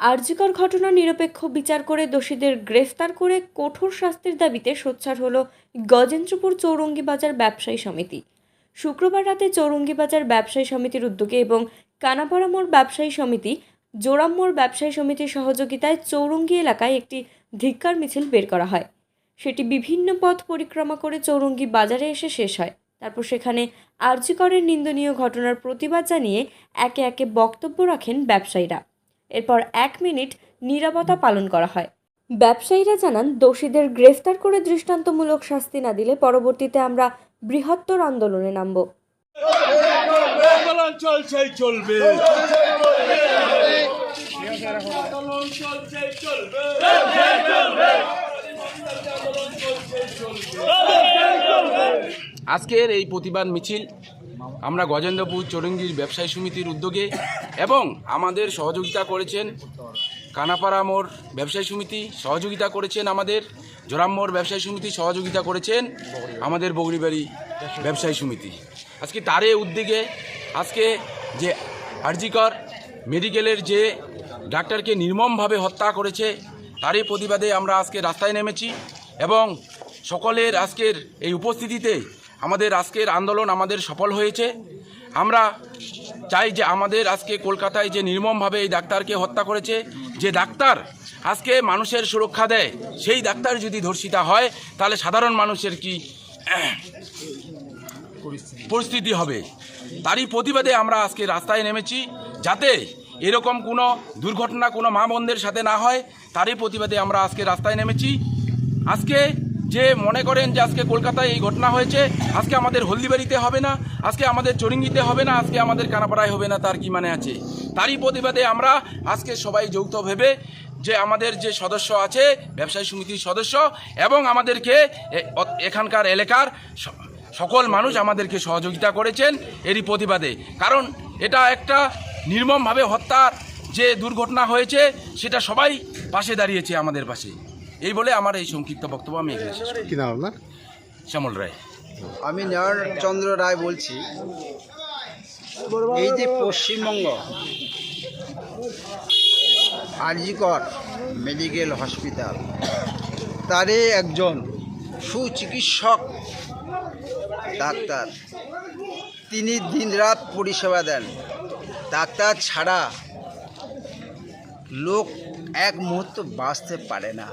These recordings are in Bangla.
আরজিকর ঘটনা নিরপেক্ষ বিচার করে দোষীদের গ্রেফতার করে কঠোর শাস্তির দাবিতে সোচ্চার হল গজেন্দ্রপুর চৌরঙ্গি বাজার ব্যবসায়ী সমিতি। শুক্রবার রাতে চৌরঙ্গি বাজার ব্যবসায়ী সমিতির উদ্যোগে এবং কানাপাড়া মোড় ব্যবসায়ী সমিতি, জোরাম মোড় ব্যবসায়ী সমিতির সহযোগিতায় চৌরঙ্গি এলাকায় একটি ধিক্কার মিছিল বের করা হয়। সেটি বিভিন্ন পথ পরিক্রমা করে চৌরঙ্গি বাজারে এসে শেষ হয়। তারপর সেখানে আরজিকরের নিন্দনীয় ঘটনার প্রতিবাদ জানিয়ে একে একে বক্তব্য রাখেন ব্যবসায়ীরা। এরপর এক মিনিট নীরবতা পালন করা হয়। ব্যবসায়ীরা জানান দোষীদের গ্রেফতার করে দৃষ্টান্তমূলক শাস্তি না দিলে পরবর্তীতে আমরা বৃহত্তর আন্দোলনে নামব। আন্দোলন চলছেই চলবে। আন্দোলন চলছেই চলবে আজকের এই প্রতিবাদ মিছিল আমরা গজেন্দ্রপুর চৌরঙ্গির ব্যবসায়ী সমিতির উদ্যোগে এবং আমাদের সহযোগিতা করেছেন কানাপাড়া মোড় ব্যবসায়ী সমিতি সহযোগিতা করেছেন আমাদের জোরাম্মোর ব্যবসায়ী সমিতি সহযোগিতা করেছেন আমাদের বগরিবাড়ি ব্যবসায়ী সমিতি। আজকে তারে উদ্যোগে আজকে যে আরজিকর মেডিকেলের যে ডাক্তারকে নির্মমভাবে হত্যা করেছে, তারই প্রতিবাদে আমরা আজকে রাস্তায় নেমেছি এবং সকলের আজকের এই উপস্থিতিতে আমাদের আজকের আন্দোলন আমাদের সফল হয়েছে। আমরা চাই যে আমাদের আজকে কলকাতায় যে নির্মমভাবে এই ডাক্তারকে হত্যা করেছে, যে ডাক্তার আজকে মানুষের সুরক্ষা দেয়, সেই ডাক্তার যদি ধর্ষিতা হয়, তাহলে সাধারণ মানুষের কি, পরিস্থিতি হবে? তারই প্রতিবাদে আমরা আজকে রাস্তায় নেমেছি, যাতে এরকম কোনো দুর্ঘটনা কোনো মা বোনদের সাথে না হয়, তারই প্রতিবাদে আমরা আজকে রাস্তায় নেমেছি। আজকে যে মনে করেন যে আজকে কলকাতায় এই ঘটনা হয়েছে, আজকে আমাদের হলদিবাড়িতে হবে না, আজকে আমাদের চরিঙ্গিতে হবে না, আজকে আমাদের কানাপাড়ায় হবে না, তার কি মানে আছে? তারই প্রতিবাদে আমরা আজকে সবাই যৌথ ভেবে যে আমাদের যে সদস্য আছে, ব্যবসায়ী সমিতির সদস্য এবং আমাদেরকে এখানকার এলাকার সকল মানুষ আমাদেরকে সহযোগিতা করেছেন এরই প্রতিবাদে। কারণ এটা একটা নির্মমভাবে হত্যার যে দুর্ঘটনা হয়েছে, সেটা সবাই পাশে দাঁড়িয়েছে আমাদের পাশে। এই বলে আমার এই সংক্ষিপ্ত বক্তব্য আমি এখানে শেষ করছি। কি নাম আপনার? শ্যামল রায়। আমি চন্দ্র রায় বলছি। এই যে পশ্চিমবঙ্গ আরজিকর মেডিকেল হসপিটাল তারে একজন সুচিকিৎসক ডাক্তার তিনি দিনরাত পরিষেবা দেন। ডাক্তার ছাড়া লোক এক মুহূর্ত বাঁচতে পারে না।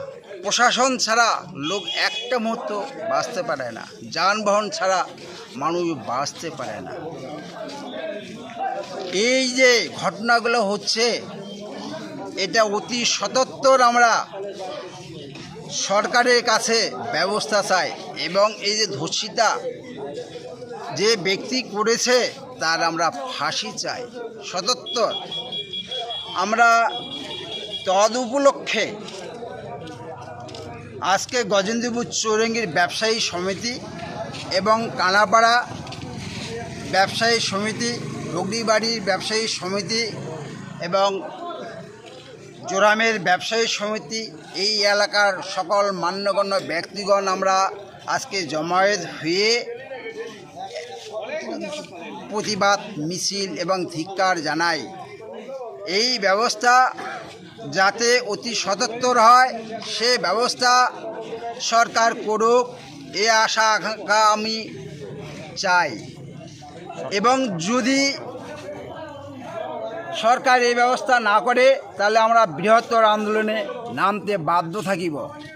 প্রশাসন ছাড়া লোক একটা মুহূর্ত বাঁচতে পারে না। যানবাহন ছাড়া মানুষ বাঁচতে পারে না। এই যে ঘটনাগুলো হচ্ছে, এটা অতি সতত্তর আমরা সরকারের কাছে ব্যবস্থা চাই এবং এই যে ধর্ষিতা যে ব্যক্তি করেছে, তার আমরা ফাঁসি চাই। সতত্তর আমরা তদ উপলক্ষে আজকে গজেন্দ্রপুর চৌরঙ্গির ব্যবসায়ী সমিতি এবং কানাপাড়া ব্যবসায়ী সমিতি বগরিবাড়ির ব্যবসায়ী সমিতি এবং জোরামের ব্যবসায়ী সমিতি, এই এলাকার সকল মান্যগণ্য ব্যক্তিগণ আমরা আজকে জমায়েত হয়ে প্রতিবাদ, মিছিল এবং ধিক্কার জানাই। এই ব্যবস্থা যাতে অতি সতর্কর হয়, সে ব্যবস্থা সরকার করুক, এ আশা আকাঙ্ক্ষা আমি চাই। এবং যদি সরকার এই ব্যবস্থা না করে, তাহলে আমরা বৃহত্তর আন্দোলনে নামতে বাধ্য থাকিব।